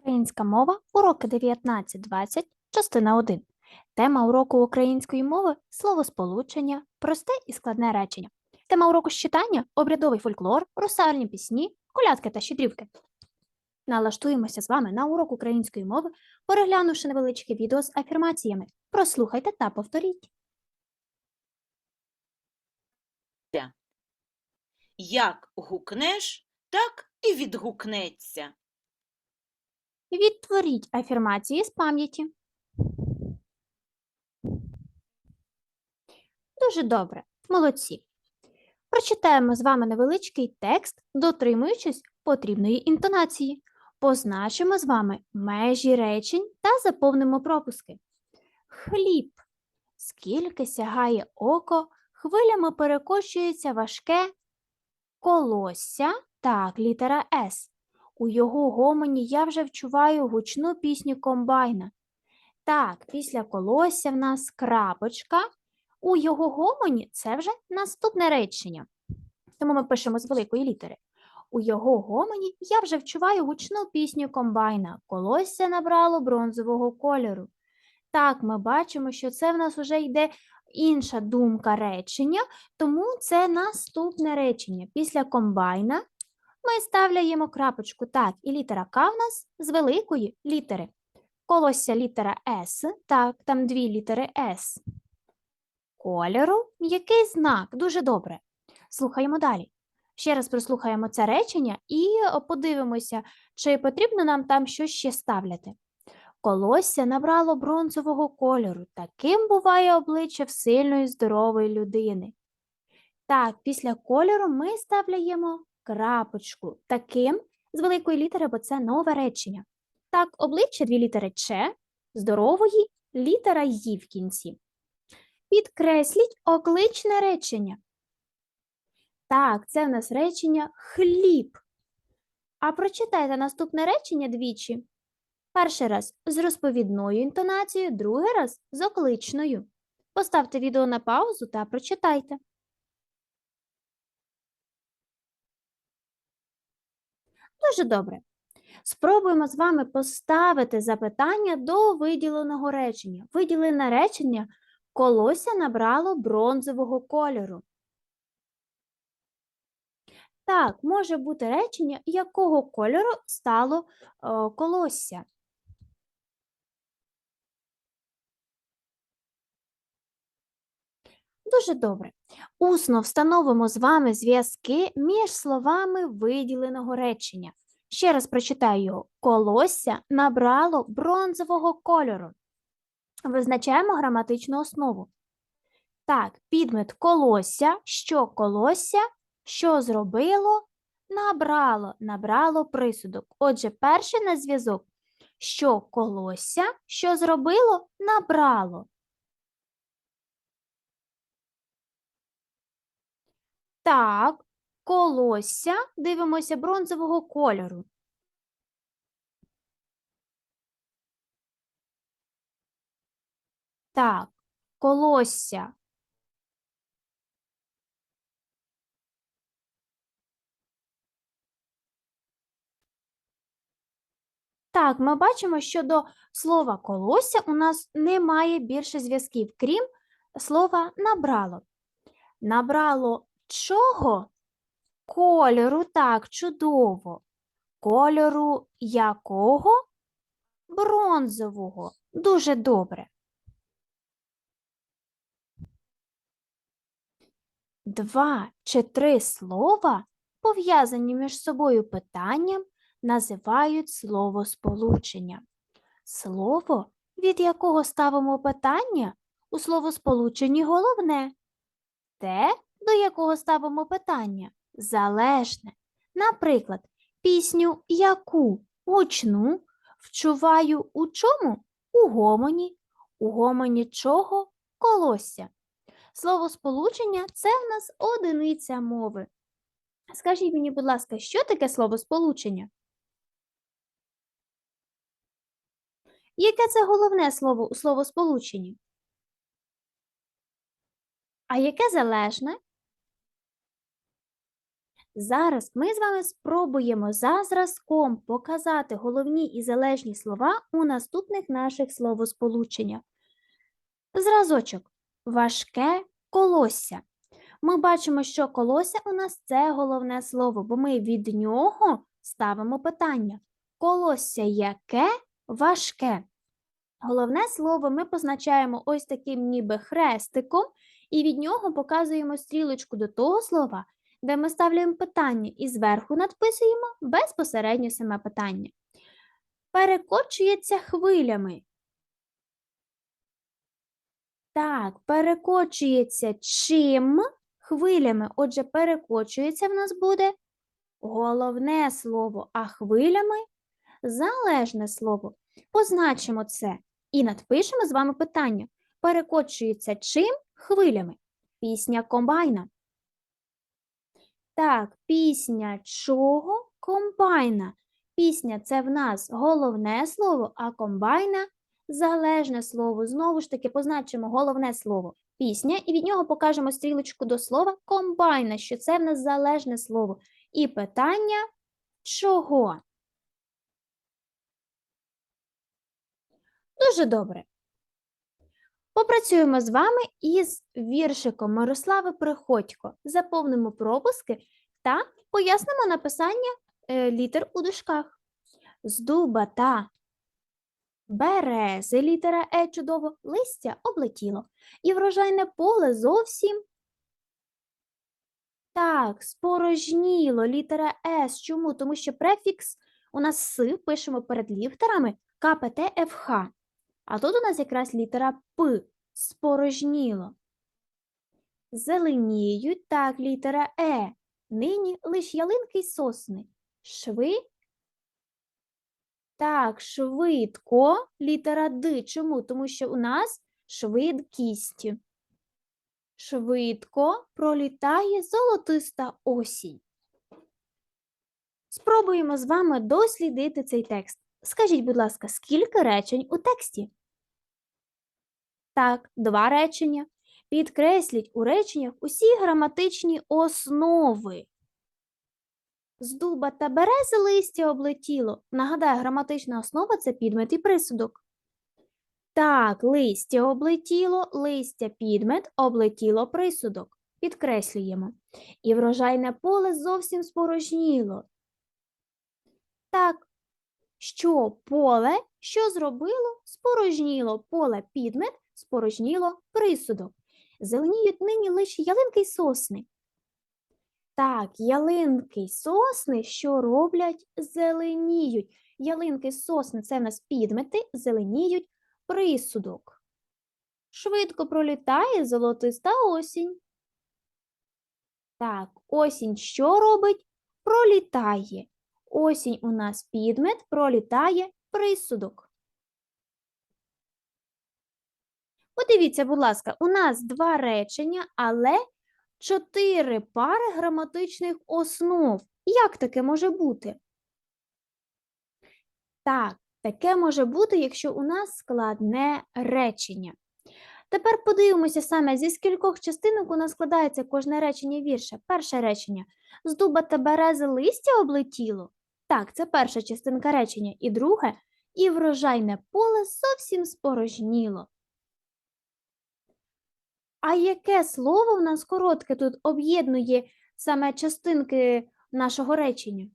Українська мова, уроки 19-20, частина 1. Тема уроку української мови словосполучення, просте і складне речення. Тема уроку з читання обрядовий фольклор, русальні пісні, колядки та щедрівки. Налаштуємося з вами на урок української мови, переглянувши невеличке відео з афірмаціями. Прослухайте та повторіть. Як гукнеш, так і відгукнеться. Відтворіть афірмації з пам'яті. Дуже добре, молодці. Прочитаємо з вами невеличкий текст, дотримуючись потрібної інтонації. Позначимо з вами межі речень та заповнимо пропуски. Хліб. Скільки сягає око, хвилями перекочується важке колосся, так, літера С. У його гомоні я вже вчуваю гучну пісню комбайна. Так, після колосся в нас крапочка. У його гомоні це вже наступне речення. Тому ми пишемо з великої літери. У його гомоні я вже вчуваю гучну пісню комбайна. Колосся набрало бронзового кольору. Так, ми бачимо, що це в нас вже йде інша думка речення, тому це наступне речення. Після комбайна ми ставляємо крапочку так, і літера К в нас з великої літери. Колосся літера С, так, там дві літери С. Кольору м'який знак, дуже добре. Слухаємо далі. Ще раз прослухаємо це речення і е, подивимося, чи потрібно нам там щось ще ставляти. Колосся набрало бронзового кольору. Таким буває обличчя в сильної здорової людини. Так, після кольору ми ставляємо крапочку. Таким з великої літери, бо це нове речення. Так, обличчя дві літери Ч, здорової, літера Ї в кінці. Підкресліть окличне речення. Так, це в нас речення хліб. А прочитайте наступне речення двічі. Перший раз з розповідною інтонацією, другий раз з окличною. Поставте відео на паузу та прочитайте. Дуже добре. Спробуємо з вами поставити запитання до виділеного речення. Виділене речення колося набрало бронзового кольору. Так, може бути речення, якого кольору стало е, колосся. Дуже добре. Усно встановимо з вами зв'язки між словами виділеного речення. Ще раз прочитаю його. Колосся набрало бронзового кольору. Визначаємо граматичну основу. Так, підмет колосся, що колосся, що зробило, набрало, набрало присудок. Отже, перший на зв'язок, що колосся, що зробило, набрало. Так, колосся, дивимося бронзового кольору. Так, колосся. Так, ми бачимо, що до слова колосся у нас немає більше зв'язків, крім слова набрало. Набрало чого? Кольору, так, чудово. Кольору якого? Бронзового. Дуже добре. Два чи три слова, пов'язані між собою питанням, називають словосполучення. Слово, від якого ставимо питання, у словосполученні головне. Те, до якого ставимо питання, залежне. Наприклад, пісню яку гучну вчуваю у чому? У гомоні, у гомоні чого колосся. Словосполучення це в нас одиниця мови. Скажіть мені, будь ласка, що таке словосполучення? Яке це головне слово у словосполученні? А яке залежне? Зараз ми з вами спробуємо за зразком показати головні і залежні слова у наступних наших словосполученнях. Зразочок важке колосся. Ми бачимо, що колося у нас це головне слово, бо ми від нього ставимо питання. Колосся яке важке. Головне слово ми позначаємо ось таким ніби хрестиком, і від нього показуємо стрілочку до того слова, де ми ставляємо питання і зверху надписуємо безпосередньо саме питання. Перекочується хвилями. Так, перекочується чим хвилями. Отже, перекочується в нас буде головне слово, а хвилями залежне слово. Позначимо це і надпишемо з вами питання. Перекочується чим хвилями? Пісня комбайна. Так, пісня чого комбайна? Пісня це в нас головне слово, а комбайна залежне слово. Знову ж таки, позначимо головне слово пісня, і від нього покажемо стрілочку до слова комбайна, що це в нас залежне слово. І питання чого? Дуже добре. Попрацюємо з вами із віршиком Мирослави Приходько. Заповнимо пропуски та пояснимо написання е, літер у дужках. З дуба та берези літера Е чудово, листя облетіло. І врожайне поле зовсім. Так, спорожніло літера С. Чому? Тому що префікс у нас С пишемо перед літерами КПТ ФХ. А тут у нас якраз літера П спорожніло. Зеленіють так літера Е. Нині лиш ялинки й сосни. Шви. Так, швидко літера Д. Чому? Тому що у нас швидкість. Швидко пролітає золотиста осінь. Спробуємо з вами дослідити цей текст. Скажіть, будь ласка, скільки речень у тексті? Так, два речення. Підкресліть у реченнях усі граматичні основи. З дуба та берези листя облетіло. Нагадаю, граматична основа це підмет і присудок. Так, листя облетіло, листя підмет, облетіло присудок. Підкреслюємо. І врожайне поле зовсім спорожніло. Так, що поле, що зробило, спорожніло поле підмет, спорожніло присудок. Зеленіють нині лише ялинки й сосни. Так, ялинки й сосни, що роблять, зеленіють. Ялинки й сосни це в нас підмети, зеленіють присудок. Швидко пролітає золотиста осінь. Так, осінь що робить? Пролітає. Осінь у нас підмет, пролітає присудок. Подивіться, будь ласка, у нас два речення, але чотири пари граматичних основ. Як таке може бути? Так, таке може бути, якщо у нас складне речення. Тепер подивимося саме, зі скількох частинок у нас складається кожне речення вірша. Перше речення. З дуба та берези листя облетіло. Так, це перша частинка речення. І друге, і врожайне поле зовсім спорожніло. А яке слово в нас коротке тут об'єднує саме частинки нашого речення?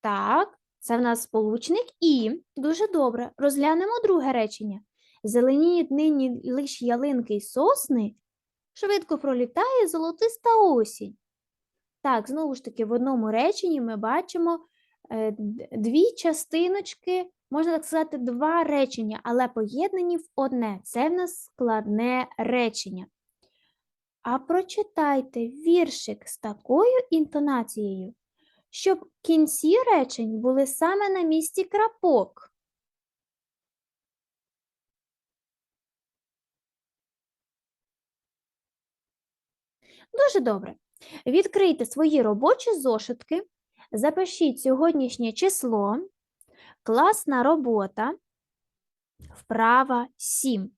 Так, це в нас сполучник і. Дуже добре. Розглянемо друге речення. Зеленіють нині лиш ялинки й сосни, швидко пролітає золотиста осінь. Так, знову ж таки, в одному реченні ми бачимо е, дві частиночки, можна так сказати, два речення, але поєднані в одне. Це в нас складне речення. А прочитайте віршик з такою інтонацією, щоб кінці речень були саме на місці крапок. Дуже добре. Відкрийте свої робочі зошитки, запишіть сьогоднішнє число, класна робота, вправа 7.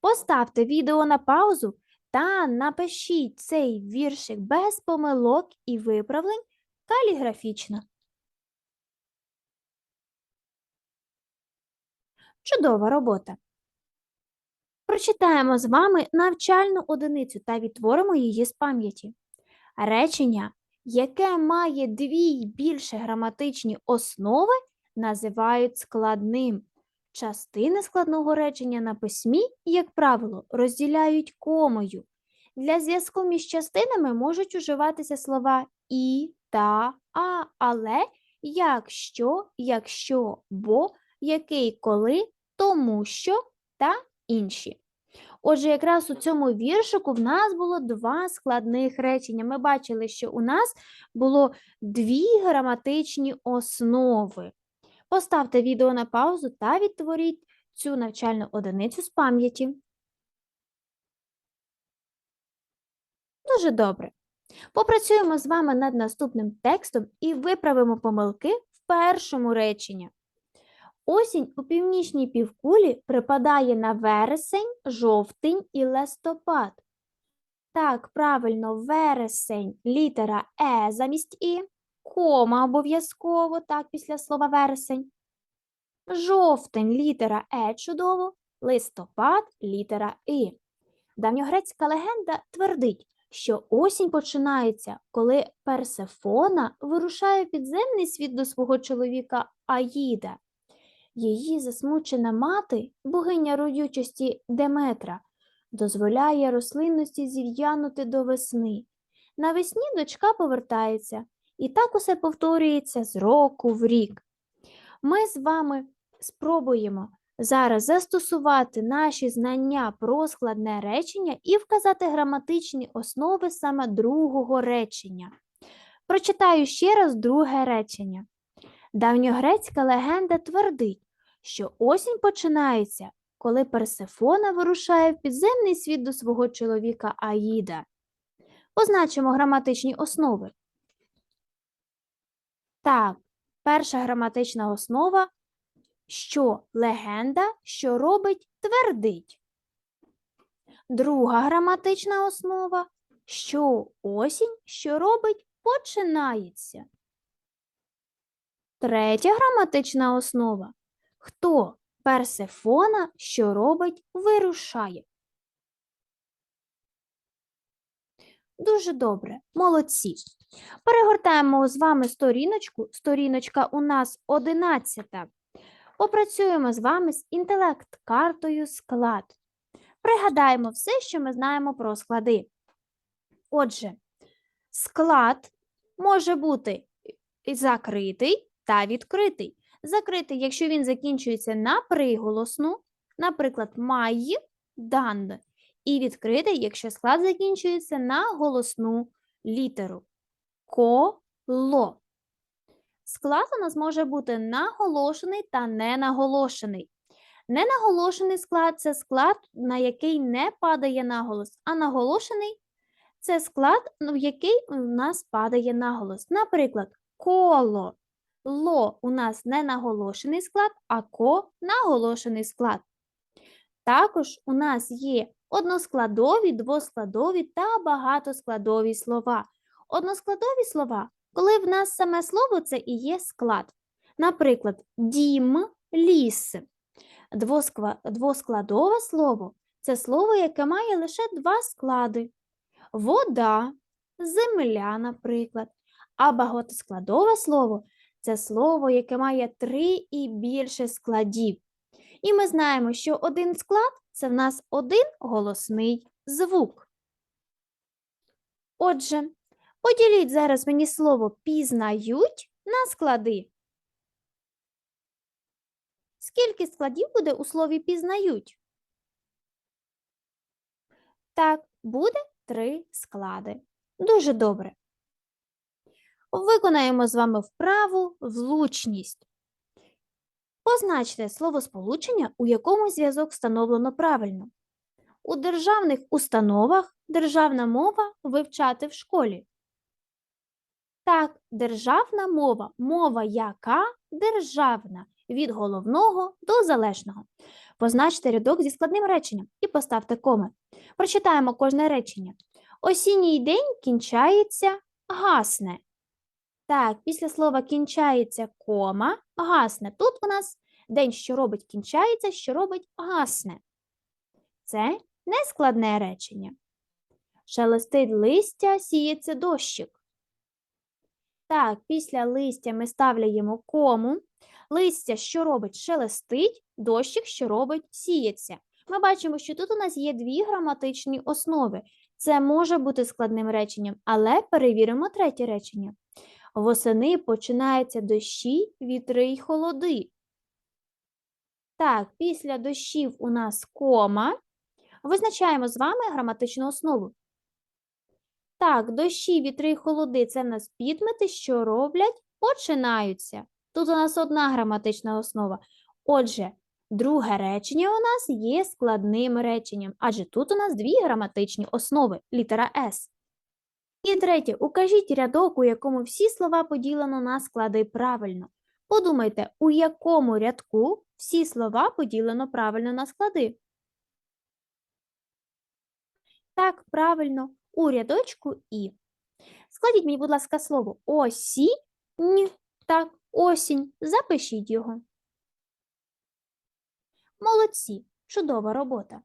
Поставте відео на паузу та напишіть цей віршик без помилок і виправлень каліграфічно. Чудова робота. Прочитаємо з вами навчальну одиницю та відтворимо її з пам'яті. Речення, яке має дві більше граматичні основи, називають складним. Частини складного речення на письмі, як правило, розділяють комою. Для зв'язку між частинами можуть уживатися слова і, та, а, але, якщо, якщо, бо, який, коли, тому що та інші. Отже, якраз у цьому віршику в нас було два складних речення. Ми бачили, що у нас було дві граматичні основи. Поставте відео на паузу та відтворіть цю навчальну одиницю з пам'яті. Дуже добре. Попрацюємо з вами над наступним текстом і виправимо помилки в першому реченні. Осінь у північній півкулі припадає на вересень, жовтень і листопад. Так, правильно, вересень, літера Е замість І, кома обов'язково, так, після слова вересень. Жовтень, літера Е чудово, листопад, літера І. Давньогрецька легенда твердить, що осінь починається, коли Персефона вирушає підземний світ до свого чоловіка Аїда. Її засмучена мати, богиня родючості Деметра, дозволяє рослинності зів'янути до весни. Навесні дочка повертається, і так усе повторюється з року в рік. Ми з вами спробуємо зараз застосувати наші знання про складне речення і вказати граматичні основи саме другого речення. Прочитаю ще раз друге речення. Давньогрецька легенда твердить, що осінь починається, коли Персефона вирушає в підземний світ до свого чоловіка Аїда. Позначимо граматичні основи. Так, перша граматична основа, що легенда, що робить, твердить. Друга граматична основа, що осінь, що робить, починається. Третя граматична основа. Хто Персефона, що робить, вирушає. Дуже добре, молодці. Перегортаємо з вами сторіночку. Сторіночка у нас 11. Попрацюємо з вами з інтелект-картою склад. Пригадаємо все, що ми знаємо про склади. Отже, склад може бути закритий та відкритий. Закритий, якщо він закінчується на приголосну, наприклад, май, дан. І відкритий, якщо склад закінчується на голосну літеру коло. Склад у нас може бути наголошений та ненаголошений. Ненаголошений склад це склад, на який не падає наголос, а наголошений це склад, ну, в який у нас падає наголос. Наприклад, коло. Ло у нас не наголошений склад, а ко наголошений склад. Також у нас є односкладові, двоскладові та багатоскладові слова. Односкладові слова, коли в нас саме слово це і є склад. Наприклад, дім, ліс. Двоскладове слово це слово, яке має лише два склади: вода, земля, наприклад. А багатоскладове слово це слово, яке має три і більше складів. І ми знаємо, що один склад це в нас один голосний звук. Отже, поділіть зараз мені слово пізнають на склади. Скільки складів буде у слові пізнають? Так, буде три склади. Дуже добре. Виконаємо з вами вправу влучність. Позначте словосполучення, у якому зв'язок встановлено правильно. У державних установах державна мова вивчати в школі. Так, державна мова, мова яка державна, від головного до залежного. Позначте рядок зі складним реченням і поставте коми. Прочитаємо кожне речення. Осінній день кінчається, гасне. Так, після слова кінчається кома, гасне. Тут у нас день, що робить, кінчається, що робить, гасне. Це нескладне речення. Шелестить листя, сіється дощик. Так, після листя ми ставляємо кому. Листя, що робить, шелестить, дощик, що робить, сіється. Ми бачимо, що тут у нас є дві граматичні основи. Це може бути складним реченням, але перевіримо третє речення. Восени починаються дощі, вітри й холоди. Так, після дощів у нас кома. Визначаємо з вами граматичну основу. Так, дощі, вітри холоди це в нас підмети, що роблять, починаються. Тут у нас одна граматична основа. Отже, друге речення у нас є складним реченням, адже тут у нас дві граматичні основи літера С. І третє, укажіть рядок, у якому всі слова поділено на склади правильно. Подумайте, у якому рядку всі слова поділено правильно на склади. Так, правильно, у рядочку І. Складіть мені, будь ласка, слово осінь. Так, осінь. Запишіть його. Молодці, чудова робота.